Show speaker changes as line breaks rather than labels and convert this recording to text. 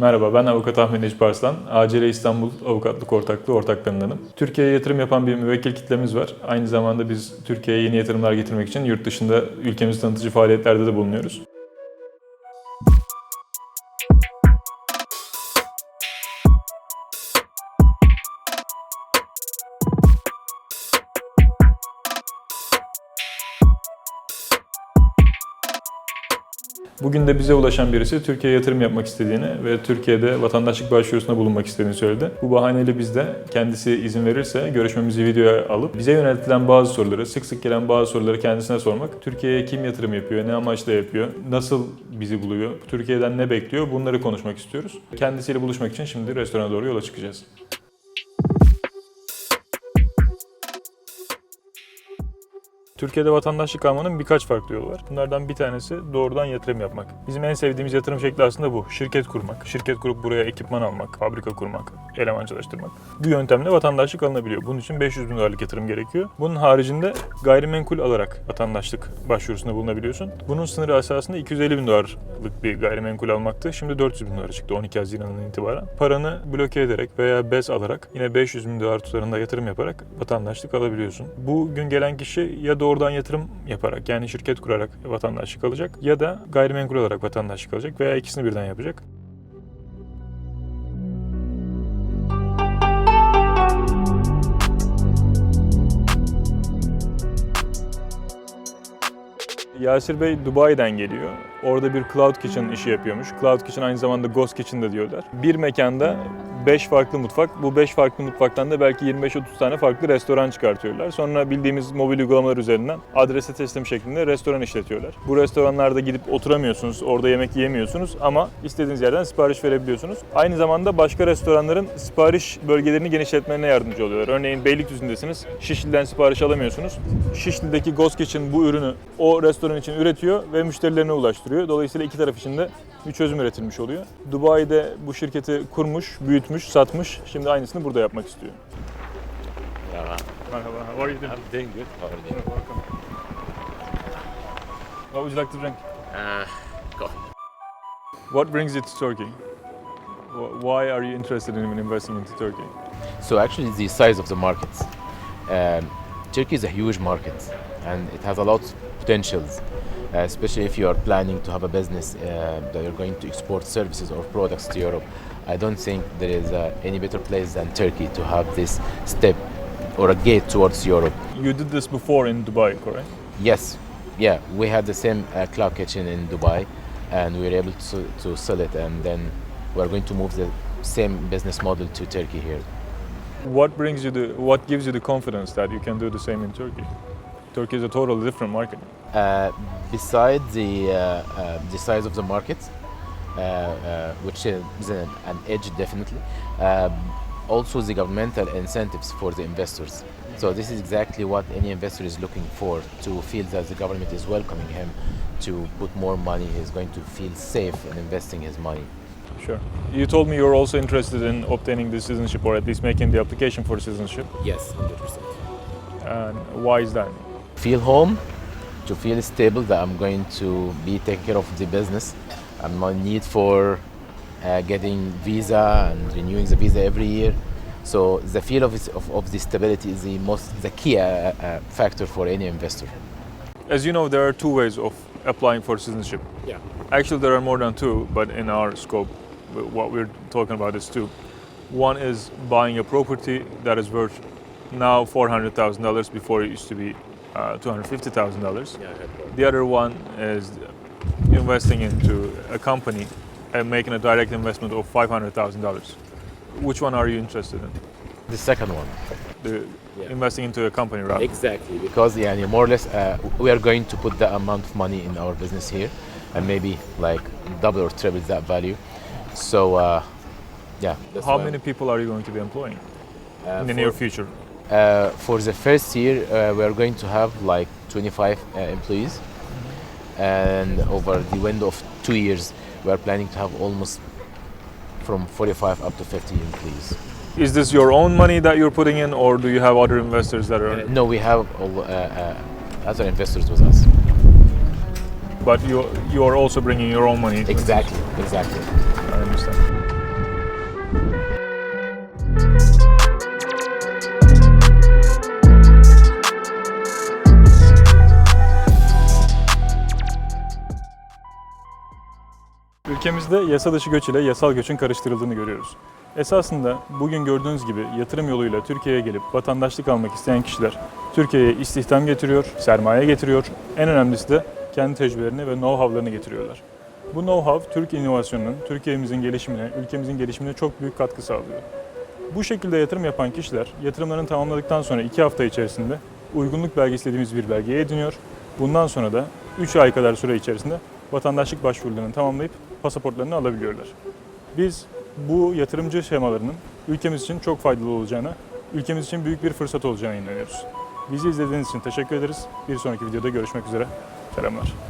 Merhaba, ben avukat Ahmet Necip Arslan. ACL İstanbul Avukatlık Ortaklığı ortaklarındanım. Türkiye'ye yatırım yapan bir müvekkil kitlemiz var. Aynı zamanda biz Türkiye'ye yeni yatırımlar getirmek için yurt dışında ülkemizi tanıtıcı faaliyetlerde de bulunuyoruz. Bugün de bize ulaşan birisi Türkiye'ye yatırım yapmak istediğini ve Türkiye'de vatandaşlık başvurusuna bulunmak istediğini söyledi. Bu bahaneyle biz de kendisi izin verirse görüşmemizi videoya alıp bize yöneltilen bazı soruları, sık sık gelen bazı soruları kendisine sormak, Türkiye'ye kim yatırım yapıyor, ne amaçla yapıyor, nasıl bizi buluyor, Türkiye'den ne bekliyor bunları konuşmak istiyoruz. Kendisiyle buluşmak için şimdi restorana doğru yola çıkacağız. Türkiye'de vatandaşlık almanın birkaç farklı yolu var. Bunlardan bir tanesi doğrudan yatırım yapmak. Bizim en sevdiğimiz yatırım şekli aslında bu. Şirket kurmak. Şirket kurup buraya ekipman almak, fabrika kurmak, eleman çalıştırmak. Bu yöntemle vatandaşlık alınabiliyor. Bunun için 500 bin dolarlık yatırım gerekiyor. Bunun haricinde gayrimenkul alarak vatandaşlık başvurusunda bulunabiliyorsun. Bunun sınırı esasında 250 bin dolarlık bir gayrimenkul almaktı. Şimdi 400 bin dolara çıktı 12 Haziran'dan itibaren. Paranı bloke ederek veya BES alarak yine 500 bin dolar tutarında yatırım yaparak vatandaşlık alabiliyorsun. Bugün gelen kişi ya doğrudan yatırım yaparak yani şirket kurarak vatandaşlık alacak ya da gayrimenkul olarak vatandaşlık alacak veya ikisini birden yapacak. Yasir Bey Dubai'den geliyor. Orada bir Cloud Kitchen işi yapıyormuş. Cloud Kitchen aynı zamanda Ghost Kitchen de diyorlar. Bir mekanda 5 farklı mutfak. Bu 5 farklı mutfaktan da belki 25-30 tane farklı restoran çıkartıyorlar. Sonra bildiğimiz mobil uygulamalar üzerinden adrese teslim şeklinde restoran işletiyorlar. Bu restoranlarda gidip oturamıyorsunuz, orada yemek yiyemiyorsunuz ama istediğiniz yerden sipariş verebiliyorsunuz. Aynı zamanda başka restoranların sipariş bölgelerini genişletmelerine yardımcı oluyorlar. Örneğin Beylikdüzü'ndesiniz, Şişli'den sipariş alamıyorsunuz. Şişli'deki Ghost Kitchen bu ürünü o restoran için üretiyor ve müşterilerine ulaştırıyor. Dolayısıyla iki taraf için de bir çözüm üretilmiş oluyor. Dubai'de bu şirketi kurmuş, büyütmüş, satmış. Şimdi aynısını burada yapmak istiyor.
Yeah,
Merhaba, how are you doing?
I'm doing good. How are you doing?
Welcome. What would you like to drink?
Uh, coffee.
What brings you to Turkey? Wh- Why are you interested in investing into Turkey?
So actually, the size of the market. Um, Turkey is a huge market, and it has a lot of potentials. Uh, especially if you are planning to have a business uh, that you're going to export services or products to Europe. I don't think there is uh, any better place than Turkey to have this step or a gate towards Europe.
You did this before in Dubai, correct?
Yes, yeah, we had the same uh, cloud kitchen in Dubai, and we were able to, to sell it, and then we're going to move the same business model to Turkey here.
What brings you the what gives you the confidence that you can do the same in Turkey? Turkey is a totally different market.
Uh, besides the uh, uh, the size of the market, uh, uh, which is an, an edge definitely, um, also the governmental incentives for the investors. So this is exactly what any investor is looking for to feel that the government is welcoming him to put more money. He's going to feel safe in investing his money.
Sure. You told me you're also interested in obtaining the citizenship or at least making the application for citizenship.
Yes, hundred percent.
And why is that?
feel home, to feel stable that I'm going to be taking care of the business. and no need for uh, getting visa and renewing the visa every year. So the feel of, of, of the stability is the most the key uh, uh, factor for any investor.
As you know, there are two ways of applying for citizenship.
Yeah.
Actually, there are more than two, but in our scope, what we're talking about is two. One is buying a property that is worth now $400,000 before it used to be uh, $250,000. The other one is investing into a company and making a direct investment of $500,000. Which one are you interested in?
The second one.
The
Yeah.
investing into a company right?
Exactly. Because yeah, more or less uh, we are going to put the amount of money in our business here and maybe like double or triple that value. So uh, yeah. that's
How
why-
many people are you going to be employing
uh,
in the
for-
near future?
Uh, for the first year, uh, we are going to have like 25 uh, employees, and over the window of two years, we are planning to have almost from 45 up to 50 employees.
Is this your own money that you're putting in, or do you have other investors that are?
No, we have all, uh, uh, other investors with us.
But you you are also bringing your own money.
Exactly, exactly.
I understand. Ülkemizde yasa dışı göç ile yasal göçün karıştırıldığını görüyoruz. Esasında bugün gördüğünüz gibi yatırım yoluyla Türkiye'ye gelip vatandaşlık almak isteyen kişiler Türkiye'ye istihdam getiriyor, sermaye getiriyor. En önemlisi de kendi tecrübelerini ve know-how'larını getiriyorlar. Bu know-how Türk inovasyonunun, Türkiye'mizin gelişimine, ülkemizin gelişimine çok büyük katkı sağlıyor. Bu şekilde yatırım yapan kişiler yatırımlarını tamamladıktan sonra 2 hafta içerisinde uygunluk belgesi dediğimiz bir belgeyi ediniyor. Bundan sonra da 3 ay kadar süre içerisinde vatandaşlık başvurularını tamamlayıp pasaportlarını alabiliyorlar. Biz bu yatırımcı şemalarının ülkemiz için çok faydalı olacağına, ülkemiz için büyük bir fırsat olacağına inanıyoruz. Bizi izlediğiniz için teşekkür ederiz. Bir sonraki videoda görüşmek üzere. Selamlar.